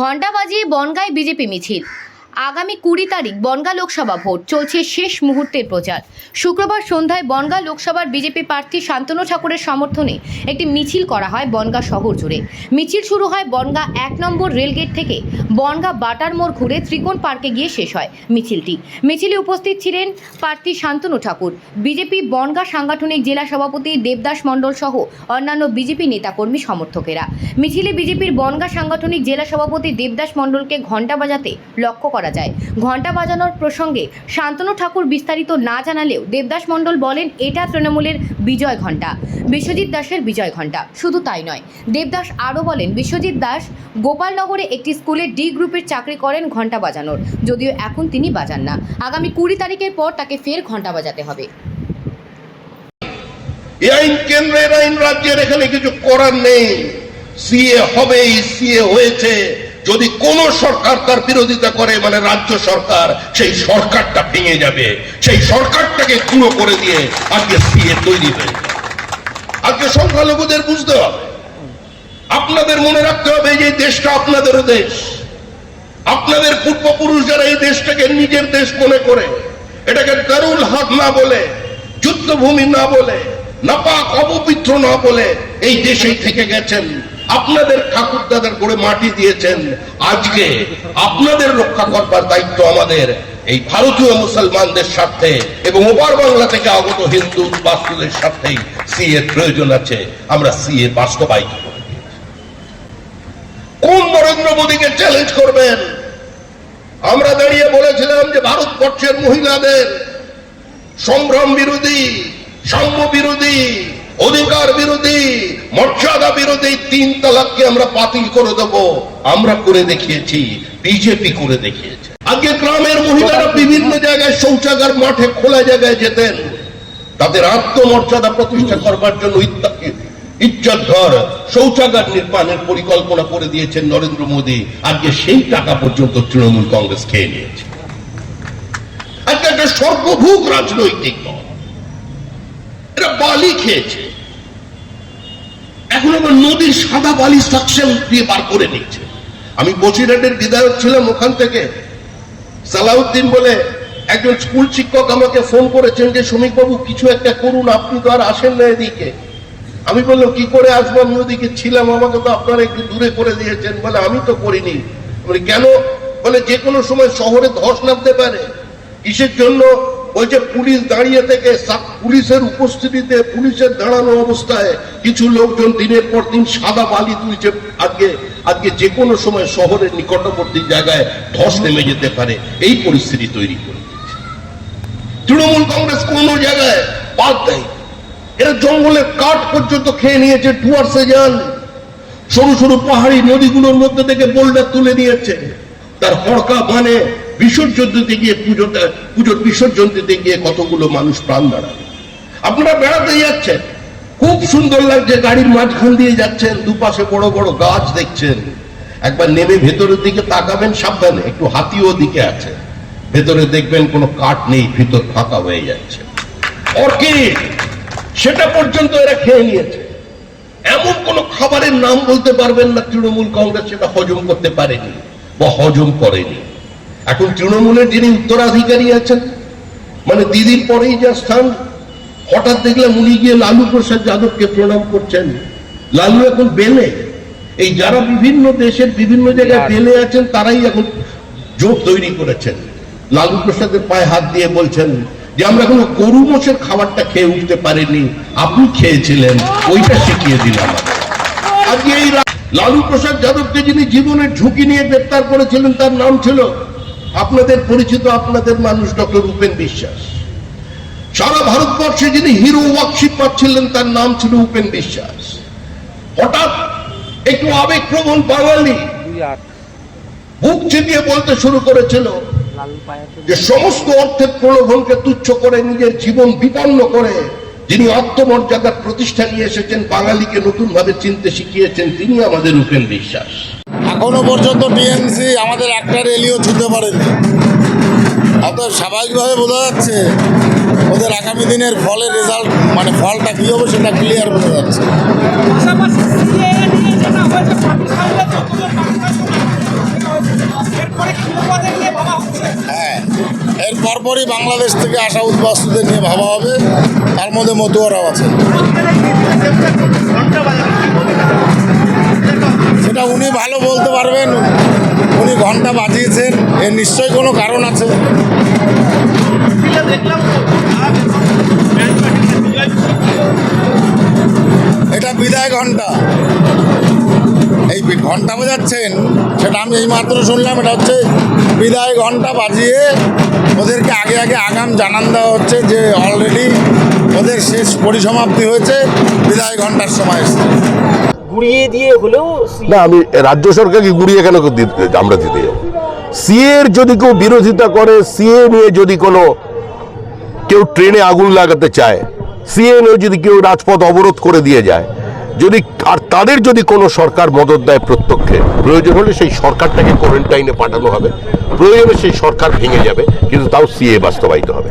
ঘণ্টা বাজিয়ে বনগাঁয় বিজেপি মিছিল। আগামী কুড়ি তারিখ বনগাঁ লোকসভা ভোট। চলছে শেষ মুহূর্তের প্রচার। শুক্রবার সন্ধ্যায় বনগাঁ লোকসভার বিজেপি প্রার্থী শান্তনু ঠাকুরের সমর্থনে একটি মিছিল করা হয় বনগাঁ শহর জুড়ে। মিছিল শুরু হয় বনগাঁ এক নম্বর রেলগেট থেকে। বনগাঁ বাটার মোড় ঘুরে ত্রিকোণ পার্কে গিয়ে শেষ হয় মিছিলটি। মিছিলে উপস্থিত ছিলেন প্রার্থী শান্তনু ঠাকুর। বিজেপি বনগাঁ সাংগঠনিক জেলা সভাপতি দেবদাস মণ্ডল সহ অন্যান্য বিজেপি নেতাকর্মী সমর্থকেরা। মিছিলে বিজেপির বনগাঁ সাংগঠনিক জেলা সভাপতি দেবদাস মণ্ডলকে ঘণ্টা বাজাতে লক্ষ্য যায়। ঘণ্টা বাজানোর প্রসঙ্গে শান্তনু ঠাকুর বিস্তারিত না জানালেও দেবদাস মণ্ডল বলেন, এটা তৃণমূলের বিজয় ঘণ্টা। বিশ্বজিৎ দাসের বিজয় ঘণ্টা। শুধু তাই নয়। দেবদাস আরও বলেন, বিশ্বজিৎ দাস গোপালনগরে একটি স্কুলে ডি গ্রুপের চাকরি করেন ঘণ্টা বাজানোর। যদিও এখন তিনি বাজান না। আগামী কুড়ি তারিখের পর তাকে ফের ঘণ্টা বাজাতে হবে। আইন কেন্দ্রের আইন রাজ্যের এখানে কিছু করার নেই। সিএ সিএ হয়েছে। যদি কোন সরকার তার বিরোধিতা করে মানে রাজ্য সরকার, সেই সরকারটা ভেঙে যাবে। সেই সরকারটাকে খুঁড়ো করে দিয়ে আজকে সিএ তৈরি হয়ে। আজকে সংখ্যালঘুদের বুঝতে হবে। আপনাদের মনে রাখতে হবে যে দেশটা আপনাদেরও দেশ। আপনাদের পূর্বপুরুষ যারা এই দেশটাকে নিজের দেশ মনে করে, এটাকে দারুল হাত না বলে, যুদ্ধভূমি না বলে, নাপাক অপবিত্র না বলে, এই দেশেই থেকে গেছেন। আপনাদের ঠাকুর দাদার করে মাটি দিয়েছেন। আজকে আপনাদের রক্ষা করবার দায়িত্ব আমাদের। এই ভারতীয় মুসলমানদের স্বার্থে এবং ওপার বাংলা থেকে আগত হিন্দু বাস্তুদের স্বার্থেই সিএ প্রয়োজন আছে। আমরা সিএ বাস্তবায়িত কোন নরেন্দ্র মোদীকে চ্যালেঞ্জ করবেন? আমরা দাঁড়িয়ে বলেছিলাম যে ভারতবর্ষের মহিলাদের সম্ভ্রম বিরোধী, সাম্য বিরোধী, অধিকার বিরোধী মর্যাদা বিরোধী তিন তালাককে আমরা বাতিল করে দেব। আমরা করে দেখিয়েছি, বিজেপি করে দেখিয়েছে। আজকে গ্রামের মহিলারা বিভিন্ন জায়গায় শৌচাগার মাঠে খোলা জায়গায় যেতেন। তাদের আত্মমর্যাদা প্রতিষ্ঠা করবার জন্য ইজ্জত ঘর শৌচাগার নির্মাণের পরিকল্পনা করে দিয়েছেন নরেন্দ্র মোদী। আজকে সেই টাকা পর্যন্ত তৃণমূল কংগ্রেস খেয়ে নিয়েছে। আজকে একটা সর্বভূক রাজনৈতিক দল। এরা বালি খেয়েছে। এখন আবার নদীর সাদা বালি সাকশন দিয়ে বার করে নিচ্ছে আমি বসিরহাটের বিধায়ক ছিলাম ওখান থেকে। সালাউদ্দিন বলে একজন স্কুল শিক্ষক আমাকে ফোন করেছেন যে শ্রমিক বাবু কিছু একটা করুন, আপনি তো আর আসেন না এদিকে। আমি বললাম, কি করে আসব? আমি ওদিকে ছিলাম, আমাকে তো আপনারা একটু দূরে করে দিয়েছেন। বলে, আমি তো করিনি। কেন? বলে, যে কোনো সময় শহরে ধস নামতে পারে। কিসের জন্য? বলছে পুলিশ দাঁড়িয়ে থেকে পুলিশের উপস্থিতিতে পুলিশের দাঁড়ানো অবস্থায় কিছু লোকজন দিনের পর দিন সাদা বালি তুলছে। আজকে আজকে যে কোনো সময় শহরের নিকটবর্তী জায়গায় ধস নেমে যেতে পারে। এই পরিস্থিতি তৈরি করে তৃণমূল কংগ্রেস কোন জায়গায় বাদ দেয় এরা জঙ্গলের কাঠ পর্যন্ত খেয়ে নিয়েছে ডুয়ার্সে যান সরু সরু পাহাড়ি নদীগুলোর মধ্যে থেকে বোল্ডার তুলে নিয়েছে। তার হড়কা মানে বিসর্জন দিতে গিয়ে পুজোটা, পুজোর বিসর্জন দিতে গিয়ে কতগুলো মানুষ প্রাণ দাঁড়াবে? আপনারা বেড়াতে যাচ্ছেন, খুব সুন্দর লাগছে গাড়ির মাঝখান দিয়ে যাচ্ছেন, দুপাশে বড় বড় গাছ দেখছেন। একবার নেমে ভেতরের দিকে তাকাবেন, সাবধানে, একটু হাতিও দিকে আছে। ভেতরে দেখবেন কোনো কাঠ নেই, ভিতর ফাঁকা হয়ে যাচ্ছে। সেটা পর্যন্ত এরা খেয়ে নিয়েছে। এমন কোন খাবারের নাম বলতে পারবেন না, তৃণমূল কংগ্রেস সেটা হজম করতে পারেনি বা হজম করেনি। এখন তৃণমূলের যিনি উত্তরাধিকারী আছেন মানে দিদির পরেই যা স্থান হঠাৎ দেখলাম উনি গিয়ে লালু প্রসাদ যাদবকে প্রণাম করছেন। লালু এখন বেলে। এই যারা বিভিন্ন দেশের বিভিন্ন জায়গায় বেলে আছেন তারাই এখন জোট তৈরি করেছেন। লালু প্রসাদের পায়ে হাত দিয়ে বলছেন যে আমরা এখনও গরু মোষের খাবারটা খেয়ে উঠতে পারিনি। আপনি খেয়েছিলেন ওইটা শিখিয়ে দিলাম আজকে এই লালু প্রসাদ যাদবকে যিনি জীবনের ঝুঁকি নিয়ে গ্রেপ্তার করেছিলেন তার নাম ছিল আপনাদের পরিচিত আপনাদের মানুষ ডক্টর উপেন বিশ্বাস। সারা ভারতবর্ষে যিনি হিরো ওয়ার্কশিপ পাচ্ছিলেন, তার নাম ছিল উপেন বিশ্বাস। হঠাৎ একটু আবেগপ্রবণ বাঙালি বুক চিতিয়ে বলতে শুরু করেছিল যে সমস্ত অর্থের প্রলোভনকে তুচ্ছ করে নিজের জীবন বিপন্ন করে যিনি আত্মমর্যাদার প্রতিষ্ঠা নিয়ে এসেছেন, বাঙালিকে নতুন ভাবে চিনতে শিখিয়েছেন, তিনি আমাদের উপেন বিশ্বাস। এখনও পর্যন্ত টিএমসি আমাদের একটা রেলিও ছুটতে পারেনি। অত স্বাভাবিকভাবে বোঝা যাচ্ছে ওদের আগামী দিনের ফলের রেজাল্ট মানে ফলটা কী হবে সেটা ক্লিয়ার বোঝা যাচ্ছে। হ্যাঁ এর পরপরই বাংলাদেশ থেকে আসা উদ্বাস্তুদের নিয়ে ভাবা হবে। তার মধ্যে মতুয়ারাও আছে ভালো বলতে পারবেন। উনি ঘণ্টা বাজিয়েছেন, এর নিশ্চয়ই কোনো কারণ আছে। এটা বিদায় ঘণ্টা। এই ঘণ্টা বাজাচ্ছেন সেটা আমি এই মাত্র শুনলাম, এটা হচ্ছে বিদায় ঘণ্টা বাজিয়ে ওদেরকে আগে আগে আগাম জানান দেওয়া হচ্ছে যে অলরেডি ওদের শেষ পরিসমাপ্তি হয়েছে, বিদায় ঘণ্টার সময় এসছে। গুড়িয়ে দিয়ে হলেও না আমি রাজ্য সরকারকে গুড়িয়ে কেন আমরা দিতে যাব? সিএ যদি কেউ বিরোধিতা করে সিএ নিয়ে যদি কোনো কেউ ট্রেনে আগুন লাগাতে চায় সিএ নিয়ে যদি কেউ রাজপথ অবরোধ করে দিয়ে যায় যদি আর তাদের যদি কোনো সরকার মদত দেয় প্রত্যক্ষে প্রয়োজন হলে সেই সরকারটাকে কোয়ারেন্টাইনে পাঠানো হবে। প্রয়োজনে সেই সরকার ভেঙে যাবে কিন্তু তাও সিএ বাস্তবায়িত হবে।